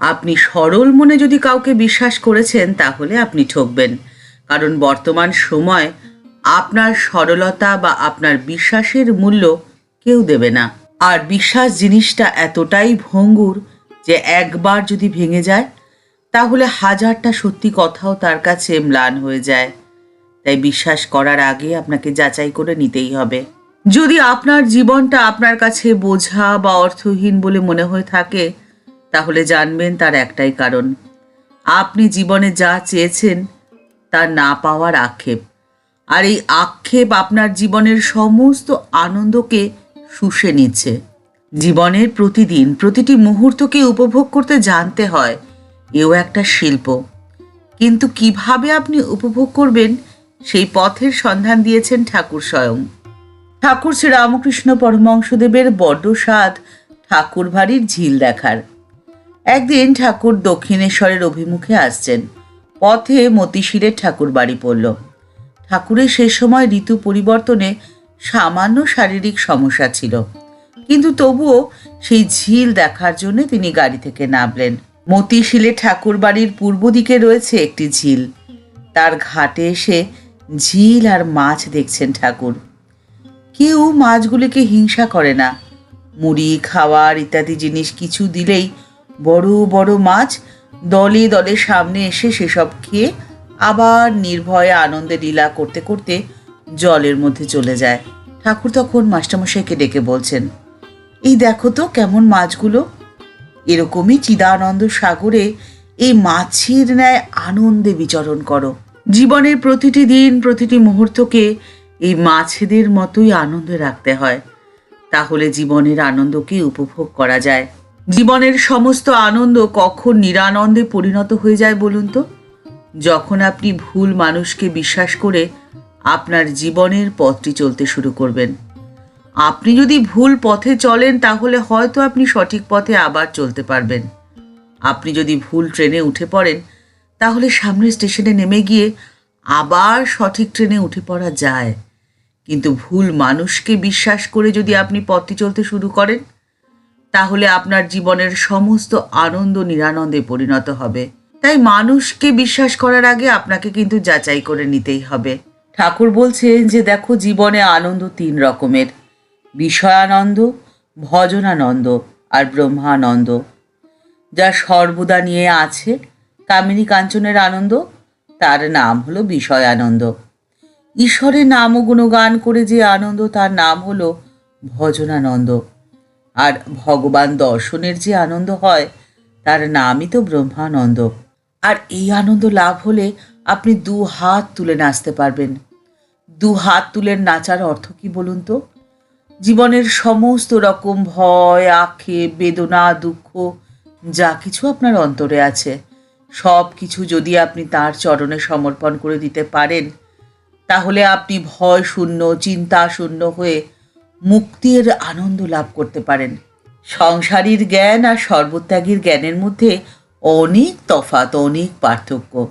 আপনি সরল মনে যদি কাউকে বিশ্বাস করেছেন, তাহলে আপনি ঠকবেন। কারণ বর্তমান সময় আপনার সরলতা বা আপনার বিশ্বাসের মূল্য কেউ দেবে না। আর বিশ্বাস জিনিসটা এতটাই ভঙ্গুর যে একবার যদি ভেঙে যায়, তাহলে হাজারটা সত্যি কথাও তার কাছে ম্লান হয়ে যায়। তাই বিশ্বাস করার আগে আপনাকে যাচাই করে নিতেই হবে। যদি আপনার জীবনটা আপনার কাছে বোঝা বা অর্থহীন বলে মনে হয়ে থাকে তাহলে জানবেন তার একটাই কারণ। আপনি জীবনে যা চেয়েছেন, তা না পাওয়ার আক্ষেপ। আর এই আক্ষেপ আপনার জীবনের সমস্ত আনন্দকে শুষে নিচ্ছে। জীবনের প্রতিদিন প্রতিটি মুহূর্তকে উপভোগ করতে জানতে হয়, এও একটা শিল্প। কিন্তু কীভাবে আপনি উপভোগ করবেন, সেই পথের সন্ধান দিয়েছেন ঠাকুর স্বয়ং। ঠাকুর শ্রী রামকৃষ্ণ পরমংশদেবের বড্ড স্বাদ ঠাকুর বাড়ির ঝিল দেখার। একদিন ঠাকুর দক্ষিণেশ্বরের অভিমুখে আসছেন। পথে মতিশিরের ঠাকুর বাড়ি পড়ল। ঠাকুরের সে সময় ঋতু পরিবর্তনে সামান্য শারীরিক সমস্যা ছিল। কিন্তু তবুও সেই ঝিল দেখার জন্য তিনি গাড়ি থেকে নামলেন। মতিশিলে ঠাকুর বাড়ির পূর্ব দিকে রয়েছে একটি ঝিল। তার ঘাটে এসে ঝিল আর মাছ দেখছেন ঠাকুর। কেউ মাছগুলিকে হিংসা করে না। মুড়ি, খাওয়ার ইত্যাদি জিনিস কিছু দিলেই বড় বড় মাছ দলে দলে সামনে এসে সেসব খেয়ে আবার নির্ভয়ে আনন্দে লীলা করতে করতে জলের মধ্যে চলে যায়। ঠাকুর তখন মাস্টারমশাইকে ডেকে বলছেন, এই দেখো তো কেমন মাছগুলো। এরকমই চিদানন্দ সাগরে এই মাছের ন্যায় আনন্দে বিচরণ করো। জীবনের প্রতিটি দিন, প্রতিটি মুহূর্তকে এই মাছেদের মতোই আনন্দে রাখতে হয়। তাহলে জীবনের আনন্দকে উপভোগ করা যায়। জীবনের সমস্ত আনন্দ কখন নিরানন্দে পরিণত হয়ে যায় বলুন তো? যখন আপনি ভুল মানুষকে বিশ্বাস করে আপনার জীবনের পথটি চলতে শুরু করবেন। আপনি যদি ভুল পথে চলেন, তাহলে হয়তো আপনি সঠিক পথে আবার চলতে পারবেন। আপনি যদি ভুল ট্রেনে উঠে পড়েন, তাহলে সামনের স্টেশনে নেমে গিয়ে আবার সঠিক ট্রেনে উঠে পড়া যায়। কিন্তু ভুল মানুষকে বিশ্বাস করে যদি আপনি পথটি চলতে শুরু করেন তাহলে আপনার জীবনের সমস্ত আনন্দ নিরানন্দে পরিণত হবে। তাই মানুষকে বিশ্বাস করার আগে আপনাকে কিন্তু যাচাই করে নিতেই হবে। ঠাকুর বলছেন যে, দেখো জীবনে আনন্দ তিন রকমের। বিষয়ানন্দ, ভজনানন্দ আর ব্রহ্মানন্দ। যা সর্বদা নিয়ে আছে কামিনী কাঞ্চনের আনন্দ, তার নাম হলো বিষয়ানন্দ। ঈশ্বরের নাম গুণগান করে যে আনন্দ, তার নাম হলো ভজনানন্দ। আর ভগবান দর্শনের যে আনন্দ হয়, তার নামই তো ব্রহ্মানন্দ। আর এই আনন্দ লাভ হলে আপনি দু হাত তুলে নাচতে পারবেন। দু হাত তুলে নাচার অর্থ কি বলুন তো? জীবনের সমস্ত রকম ভয়, আক্ষেপ, বেদনা, দুঃখ, যা কিছু আপনার অন্তরে আছে, সব কিছু যদি আপনি তার চরণে সমর্পণ করে দিতে পারেন, তাহলে আপনি ভয় শূন্য, চিন্তা শূন্য হয়ে মুক্তির আনন্দ লাভ করতে পারেন। সংসারীর জ্ঞান আর সর্বত্যাগীর জ্ঞানের মধ্যে অনেক তফাৎ অনেক পার্থক্য।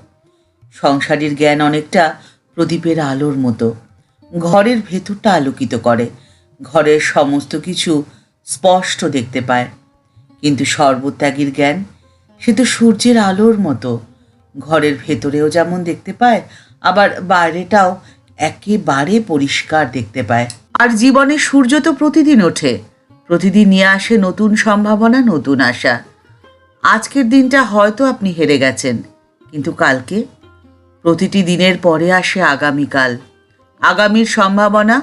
সংসারীর জ্ঞান অনেকটা প্রদীপের আলোর মতো। ঘরের ভেতরটা আলোকিত করে। ঘরের সমস্ত কিছু স্পষ্ট দেখতে পায়। কিন্তু সর্বত্যাগীর জ্ঞান, সে তো সূর্যের আলোর মতো। ঘরের ভেতরেও যেমন দেখতে পায়, আবার বাইরেটাও একেবারে পরিষ্কার দেখতে পায়। আর জীবনে সূর্য তো প্রতিদিন ওঠে। প্রতিদিন নিয়ে আসে নতুন সম্ভাবনা, নতুন আশা। আজকের দিনটা হয়তো আপনি হেরে গেছেন, কিন্তু কালকে? প্রতিটি দিনের পরে আসে আগামীকাল। আগামীর সম্ভাবনা,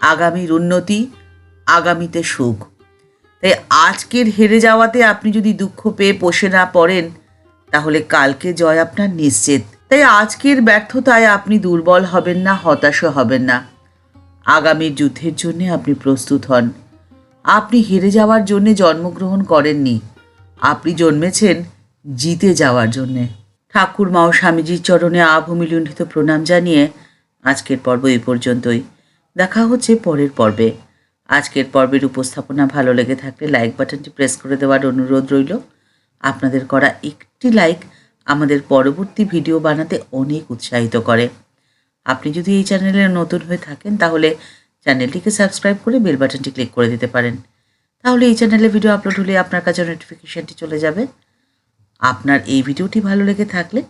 আগামীর উন্নতি, আগামীতে সুখ। তাই আজকের হেরে যাওয়াতে আপনি যদি দুঃখ পেয়ে পোষে না পড়েন, তাহলে কালকে জয় আপনার নিশ্চিত। তাই আজকের ব্যর্থতায় আপনি দুর্বল হবেন না, হতাশও হবেন না। আগামীর যুদ্ধের জন্যে আপনি প্রস্তুত হন। আপনি হেরে যাওয়ার জন্যে জন্মগ্রহণ করেননি। আপনি জন্মেছেন জিতে যাওয়ার জন্যে। ঠাকুর মা ও স্বামীজির চরণে আভূমিলুণ্ঠিত প্রণাম জানিয়ে আজকের পর্ব এই পর্যন্তই। দেখা হচ্ছে পরের পর্বে। আজকের পর্বের উপস্থাপনা ভালো লেগে থাকলে লাইক বাটনটি প্রেস করে দেওয়ার অনুরোধ রইল। আপনাদের করা একটি লাইক আমাদের পরবর্তী ভিডিও বানাতে অনেক উৎসাহিত করে। আপনি যদি এই চ্যানেলে নতুন হয়ে থাকেন, তাহলে চ্যানেলটিকে সাবস্ক্রাইব করে বেল বাটনটি ক্লিক করে দিতে পারেন। তাহলে এই চ্যানেলে ভিডিও আপলোড হলে আপনার কাছে নোটিফিকেশানটি চলে যাবে। আপনার এই ভিডিওটি ভালো লেগে থাকলে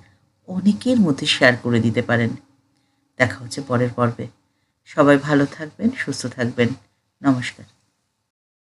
অনেকের মধ্যে শেয়ার করে দিতে পারেন। দেখা হচ্ছে পরের পর্বে। সবাই ভালো থাকবেন, সুস্থ থাকবেন। নমস্কার।